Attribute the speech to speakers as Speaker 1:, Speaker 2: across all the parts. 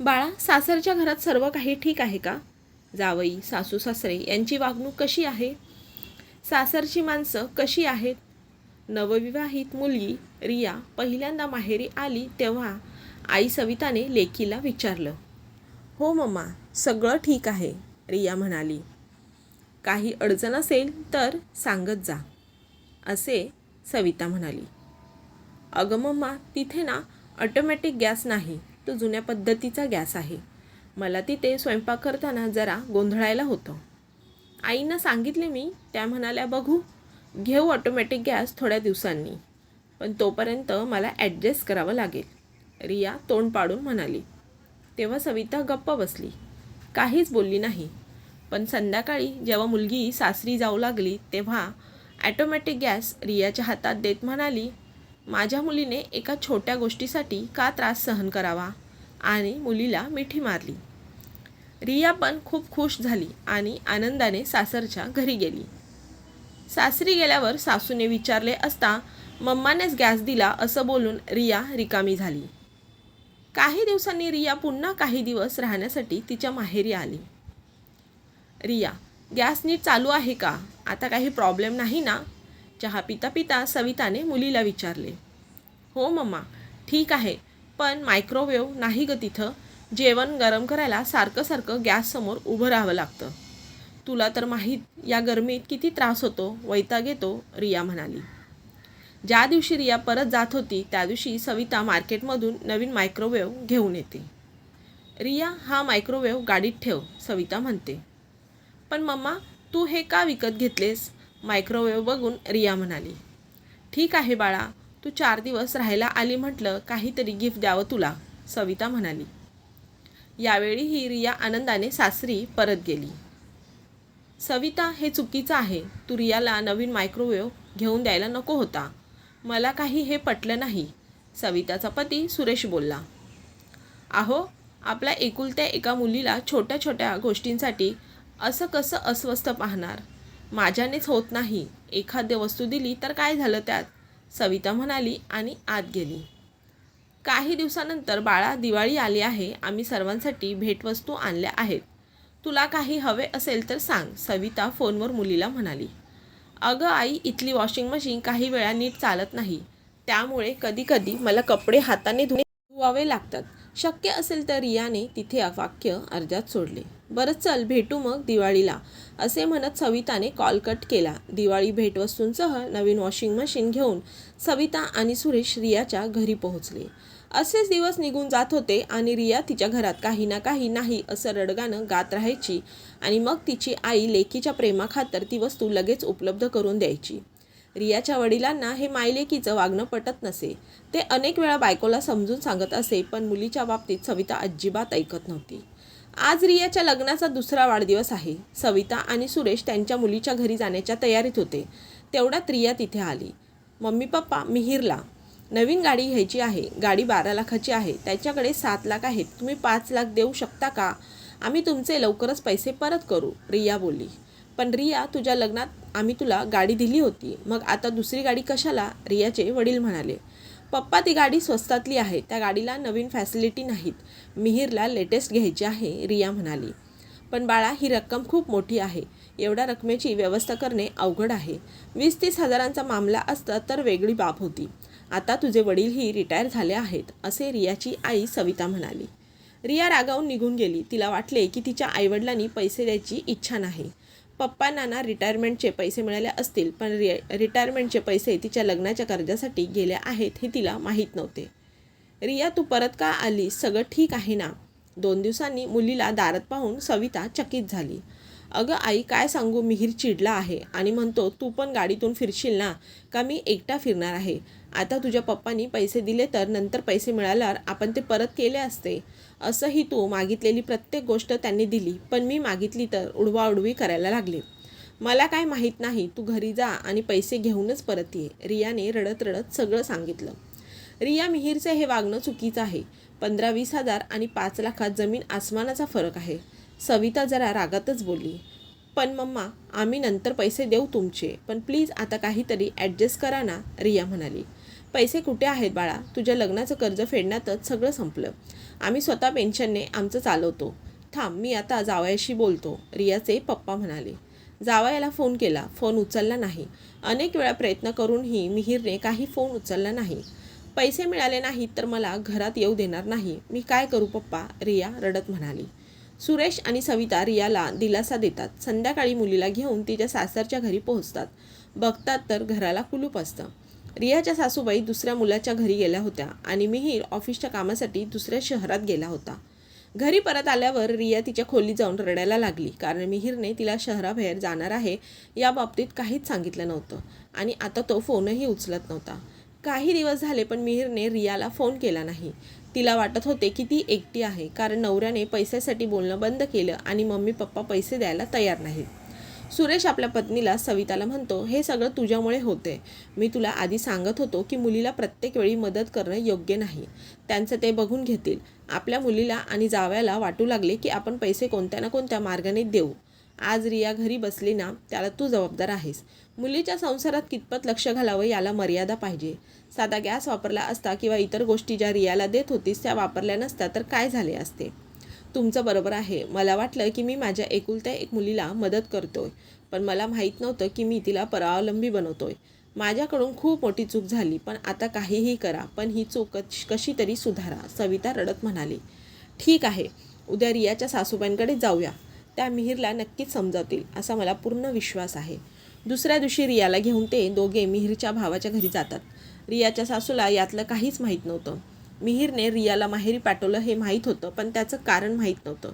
Speaker 1: बाळा सासरच्या घरात सर्व काही ठीक आहे का? जावई सासू सासरे यांची वागणूक कशी आहे? सासरची माणसं कशी आहेत? नवविवाहित मुलगी रिया पहिल्यांदा माहेरी आली तेव्हा आई सविताने लेकीला विचारलं हो मम्मा सगळं ठीक आहे रिया म्हणाली. काही अडचण असेल तर सांगत जा असे सविता म्हणाली. अगं मम्मा तिथे ना ऑटोमॅटिक गॅस नाही. तो जुन्या पद्धतीचा गॅस आहे. मला तिथे स्वयंपाक करताना जरा गोंधळायला होतं. आईनं सांगितले मी त्या म्हणाल्या बघू घेऊ ऑटोमॅटिक गॅस थोड्या दिवसांनी. पण तोपर्यंत मला ॲडजस्ट करावं लागेल. रिया तोंड पाडून म्हणाली. तेव्हा सविता गप्प बसली. काहीच बोलली नाही. पण संध्याकाळी जेव्हा मुलगी सासरी जाऊ लागली तेव्हा ॲटोमॅटिक गॅस रियाच्या हातात देत म्हणाली माझ्या मुलीने एका छोट्या गोष्टीसाठी का त्रास सहन करावा? आणि मुलीला मिठी मारली. रिया पण खूप खुश झाली आणि आनंदाने सासरच्या घरी गेली. सासरी गेल्यावर सासूने विचारले असता मम्मानेच गॅस दिला असं बोलून रिया रिकामी झाली. काही दिवसांनी रिया पुन्हा काही दिवस राहण्यासाठी तिच्या माहेरी आली. रिया गॅस नीट चालू आहे का? आता काही प्रॉब्लेम नाही ना? चहा पिता पिता सविताने मुलीला विचारले. हो मम्मा ठीक आहे. पण मायक्रोवेव्ह नाही ग तिथं. जेवण गरम करायला सारखं सारखं गॅससमोर उभं राहावं लागतं. तुला तर माहीत या गरमीत किती त्रास होतो वैताग येतो रिया म्हणाली. ज्या दिवशी रिया परत जात होती त्या दिवशी सविता मार्केटमधून नवीन मायक्रोवेव्ह घेऊन येते. रिया हा मायक्रोवेव्ह गाडीत ठेव सविता म्हणते. पण मम्मा तू हे का विकत घेतलेस? मायक्रोवेव्ह बघून रिया म्हणाली. ठीक आहे बाळा तू चार दिवस राहायला आली म्हटलं काहीतरी गिफ्ट द्यावं तुला सविता म्हणाली. यावेळी ही रिया आनंदाने सासरी परत गेली. सविता हे चुकीचं आहे. तू रियाला नवीन मायक्रोवेव्ह घेऊन द्यायला नको होता. मला काही हे पटलं नाही सविताचा पती सुरेश बोलला. अहो आपल्या एकुलत्या एका मुलीला छोट्या छोट्या गोष्टींसाठी असं कसं अस्वस्थ पाहणार? माझ्यानेच होत नाही. एखादी वस्तू दिली तर काय झालं त्यात? सविता म्हणाली आणि आत गेली. काही दिवसानंतर बाळा दिवाळी आली आहे. आम्ही सर्वांसाठी भेटवस्तू आणल्या आहेत. तुला काही हवे असेल तर सांग सविता फोनवर मुलीला म्हणाली. अगं आई इथली वॉशिंग मशीन काही वेळा नीट चालत नाही. त्यामुळे कधीकधी मला कपडे हाताने धुणे धुवावे लागतात. शक्य असेल तर रियाने तिथे वाक्य अर्ध्यात सोडले. बरं चल भेटू मग दिवाळीला असे म्हणत सविताने कॉल कट केला. दिवाळी भेटवस्तूंसह नवीन वॉशिंग मशीन घेऊन सविता आणि सुरेश रियाच्या घरी पोहोचले. असेच दिवस निघून जात होते आणि रिया तिच्या घरात काही ना काही नाही असं रडगाणं गात राहायची आणि मग तिची आई लेकीच्या प्रेमाखातर ती वस्तू लगेच उपलब्ध करून द्यायची. रियाच्या वडिलांना हे मायलेकीचं वागणं पटत नसे. ते अनेक वेळा बायकोला समजून सांगत असे पण मुलीच्या बाबतीत सविता अजिबात ऐकत नव्हती. आज रियाच्या लग्नाचा दुसरा वाढदिवस आहे. सविता आणि सुरेश त्यांच्या मुलीच्या घरी जाण्याच्या तयारीत होते. तेवढ्यात रिया तिथे आली. मम्मी पप्पा मिहीरला नवीन गाडी घ्यायची आहे. गाडी बारा लाखाची आहे. त्याच्याकडे सात लाख आहेत. तुम्ही पाच लाख देऊ शकता का? आम्ही तुमचे लवकरच पैसे परत करू रिया बोलली पण रिया तुझ्या लग्नात आम्ही तुला गाडी दिली होती. मग आता दुसरी गाडी कशाला? रियाचे वडील म्हणाले. पप्पा ती गाडी स्वस्तातली आहे. त्या गाडीला नवीन फॅसिलिटी नाहीत. मिहीरला लेटेस्ट घ्यायची आहे रिया म्हणाली. पण बाळा ही रक्कम खूप मोठी आहे. एवढ्या रकमेची व्यवस्था करणे अवघड आहे. वीस तीस हजारांचा मामला असता तर वेगळी बाब होती. आता तुझे वडीलही रिटायर झाले आहेत असे रियाची आई सविता म्हणाली. रिया रागावून निघून गेली. तिला वाटले की तिच्या आईवडिलांनी पैसे द्यायची इच्छा नाही. पप्पांना ना रिटायरमेंटचे पैसे मिळाले असतील पण रि रिटायरमेंटचे पैसे तिच्या लग्नाच्या कर्जासाठी गेले आहेत हे तिला माहीत नव्हते. रिया तू परत का आली? सगळं ठीक आहे ना? दोन दिवसांनी मुलीला दारात पाहून सविता चकित झाली. अगं आई काय सांगू? मिहीर चिडला आहे आणि म्हणतो तू पण गाडीतून फिरशील ना? का मी एकटा फिरणार आहे? आता तुझ्या पप्पांनी पैसे दिले तर नंतर पैसे मिळाल्यावर आपण ते परत केले असते. असंही तू मागितलेली प्रत्येक गोष्ट त्यांनी दिली पण मी मागितली तर उडवाउडवी करायला लागले. मला काय माहीत नाही तू घरी जा आणि पैसे घेऊनच परत ये रियाने रडत रडत सगळं सांगितलं. रिया मिहीरचं हे वागणं चुकीचं आहे. पंधरा वीस हजार आणि पाच लाखात जमीन आसमानाचा फरक आहे. सविता जरा रागातच बोलली. पण मम्मा आम्ही नंतर पैसे देऊ तुमचे पण प्लीज आता काहीतरी ॲडजस्ट करा ना रिया म्हणाली. पैसे कुठे आहेत बाळा? तुझ्या लग्नाचं कर्ज फेडण्यातच सगळं संपलं. आम्ही स्वतः पेन्शनने आमचं चालवतो. थांब मी आता जावयाशी बोलतो. रियाचे पप्पा म्हणाले. जावयाला फोन केला. फोन उचलला नाही. अनेक वेळा प्रयत्न करूनही मिहीरने काही फोन उचलला नाही. पैसे मिळाले नाहीत तर मला घरात येऊ देणार नाही. मी काय करू पप्पा? रिया रडत म्हणाली. सुरेश आणि सविता रियाला दिलासा देतात. संध्याकाळी मुलीला घेऊन तिच्या सासरच्या घरी पोहोचतात. बघतात तर घराला कुलूप असतं. रियाच्या सासूबाई दुसऱ्या मुलाच्या घरी गेल्या होत्या आणि मिहीर ऑफिसच्या कामासाठी दुसऱ्या शहरात गेला होता. घरी परत आल्यावर रिया तिच्या खोलीत जाऊन रडायला लागली कारण मिहीरने तिला शहराबाहेर जाणार आहे या बाबतीत काहीच सांगितलं नव्हतं आणि आता तो फोनही उचलत नव्हता. काही दिवस झाले पण मिहीरने रियाला फोन केला नाही. तिला वाटत होते की ती एकटी आहे कारण नवऱ्याने पैशासाठी बोलणं बंद केलं आणि मम्मी पप्पा पैसे द्यायला तयार नाहीत. सुरेश आपल्या पत्नीला सविताला म्हणतो हे सगळं तुझ्यामुळे होते. मी तुला आधी सांगत होतो की मुलीला प्रत्येक वेळी मदत करणं योग्य नाही. त्यांचं ते बघून घेतील. आपल्या मुलीला आणि जावयाला वाटू लागले की आपण पैसे कोणत्या ना कोणत्या मार्गाने देऊ. आज रिया घरी बसली ना त्याला तू जबाबदार आहेस. मुलीच्या संसारात कितपत लक्ष घालावं याला मर्यादा पाहिजे. साधा गॅस वापरला असता किंवा इतर गोष्टी ज्या रियाला देत होतीस त्या वापरल्या नसत्या तर काय झाले असते? तुमचं बरोबर आहे. मला वाटलं की मी माझ्या एकुलत्या एक मुलीला मदत करतोय. पण मला माहीत नव्हतं की मी तिला परावलंबी बनवतोय. माझ्याकडून खूप मोठी चूक झाली पण आता काहीही करा पण ही चूक कशी तरी सुधारा सविता रडत म्हणाली. ठीक आहे उद्या रियाच्या सासूबाईंकडे जाऊया. त्या मिहीरला नक्कीच समजावतील असा मला पूर्ण विश्वास आहे. दुसऱ्या दिवशी रियाला घेऊन ते दोघे मिहीरच्या भावाच्या घरी जातात. रियाच्या सासूला यातलं काहीच माहीत नव्हतं. मिहीरने रियाला माहेरी पाठवलं हे माहीत होतं पण त्याचं कारण माहीत नव्हतं.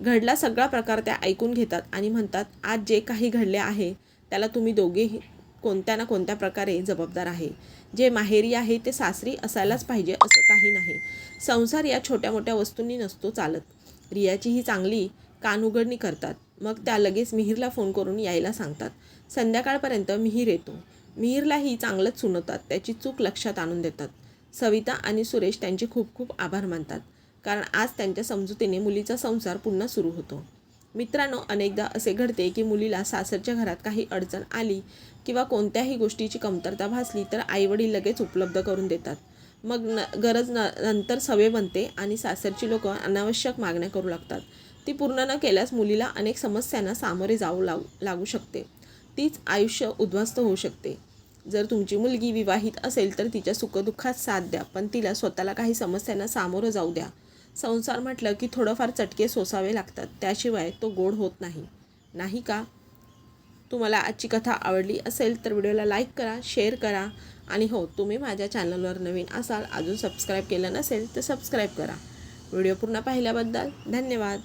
Speaker 1: घडला सगळा प्रकार त्या ऐकून घेतात आणि म्हणतात आज जे काही घडले आहे त्याला तुम्ही दोघेही कोणत्या ना कोणत्या प्रकारे जबाबदार आहे. जे माहेरी आहे ते सासरी असायलाच पाहिजे असं काही नाही. संसार या छोट्या मोठ्या वस्तूंनी नसतो चालत. रियाची ही चांगली कानउघडणी करतात. मग त्या लगेच मिहीरला फोन करून यायला सांगतात. संध्याकाळपर्यंत मिहीर येतो. मिहीरलाही चांगलंच सुनवतात त्याची चूक लक्षात आणून देतात. सविता आणि सुरेश त्यांचे खूप खूप आभार मानतात. कारण आज त्यांच्या समजुतीने मुलीचा संसार पुन्हा सुरू होतो. मित्रांनो अनेकदा असे घडते की मुलीला सासरच्या घरात काही अडचण आली किंवा कोणत्याही गोष्टीची कमतरता भासली तर आईवडील लगेच उपलब्ध करून देतात. मग न गरज न नंतर सवय बनते आणि सासरची लोक अनावश्यक मागण्या करू लागतात. ती पूर्ण न केल्यास मुलीला अनेक समस्यांना सामोरे जाऊ लागू लागू शकते. तीच आयुष्य उद्ध्वस्त होऊ शकते. जर तुमची मुलगी विवाहित असेल तर तिच्या सुखदुःखात साथ द्या पण तिला स्वतःला काही समस्यांना सामोरं जाऊ द्या. संसार म्हटलं की थोडंफार चटके सोसावे लागतात त्याशिवाय तो गोड होत नाही. नाही का? तुम्हाला आजची कथा आवडली असेल तर व्हिडिओला लाईक करा शेअर करा. आणि हो तुम्ही माझ्या चॅनलवर नवीन असाल अजून सबस्क्राईब केलं नसेल तर सबस्क्राईब करा. व्हिडिओ पूर्ण पाहिल्याबद्दल धन्यवाद.